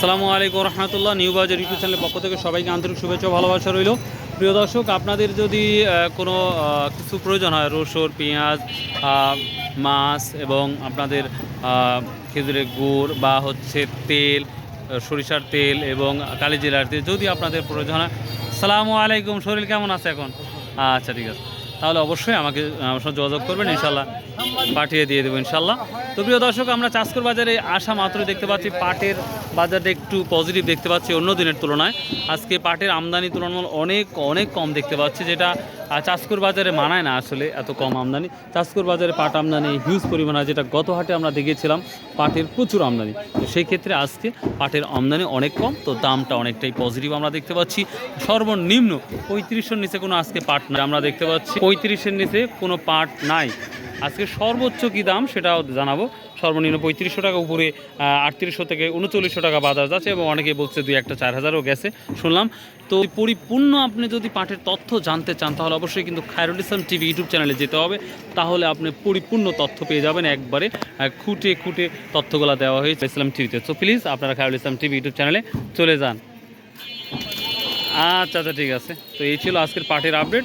আসসালামু আলাইকুম রহমতুল্লাহ নিউ বাজার ইউটিউব চ্যানেলের পক্ষ থেকে সবাইকে আন্তরিক শুভেচ্ছা ভালোবাসা রইল। প্রিয় দর্শক, আপনাদের যদি কোনো কিছু প্রয়োজন হয়, রসুন, পেঁয়াজ মাছ এবং আপনাদের খেজুরের গুড় বা হচ্ছে তেল সরিষার তেল এবং কালিজিরার তেল যদি আপনাদের প্রয়োজন হয় সালামু আলাইকুম, শরীর কেমন আছে এখন? আচ্ছা ঠিক আছে। তাহলে অবশ্যই আমাকে, আমার সাথে যোগাযোগ করবেন ইনশাল্লাহ পাঠিয়ে দিয়ে দেবো ইনশাল্লাহ তো প্রিয় দর্শক, আমরা চাষকর বাজারে আসা মাত্রই দেখতে পাচ্ছি পাটের বাজারটা একটু পজিটিভ দেখতে পাচ্ছি অন্য দিনের তুলনায়। আজকে পাটের আমদানি তুলনামূলক অনেক অনেক কম দেখতে পাচ্ছি, যেটা চাষকর বাজারে মানায় না আসলে এত কম আমদানি। চাষকর বাজারে পাট আমদানি হিউজ পরিমাণ যেটা গত হাটে আমরা দেখেছিলাম পাটের প্রচুর আমদানি। তো সেই ক্ষেত্রে আজকে পাটের আমদানি অনেক কম, তো দামটা অনেকটাই পজিটিভ আমরা দেখতে পাচ্ছি। সর্বনিম্ন পঁয়ত্রিশের নিচে কোনো আজকে পাট না আমরা দেখতে পাচ্ছি পঁয়ত্রিশের নিচে কোনো পাট নাই। আজকে সর্বোচ্চ কী দাম সেটাও জানাব। সর্বনিম্ন পঁয়ত্রিশশো টাকা, উপরে আটত্রিশশো থেকে উনচল্লিশশো টাকা বাজার যাচ্ছে এবং অনেকে বলছে দুই একটা চার হাজারও গেছে। শুনলাম, তো পরিপূর্ণ আপনি যদি পাটের তথ্য জানতে চান, তাহলে অবশ্যই কিন্তু খায়রুল ইসলাম টিভি ইউটিউব চ্যানেলে যেতে হবে। তাহলে আপনি পরিপূর্ণ তথ্য পেয়ে যাবেন একবারে খুঁটে খুঁটে তথ্যগুলো দেওয়া হয়েছে ইসলাম টিভিতে। তো প্লিজ আপনারা খায়রুল ইসলাম টিভি ইউটিউব চ্যানেলে চলে যান। আচ্ছা আচ্ছা ঠিক আছে। তো এই ছিল আজকের পার্টির আপডেট।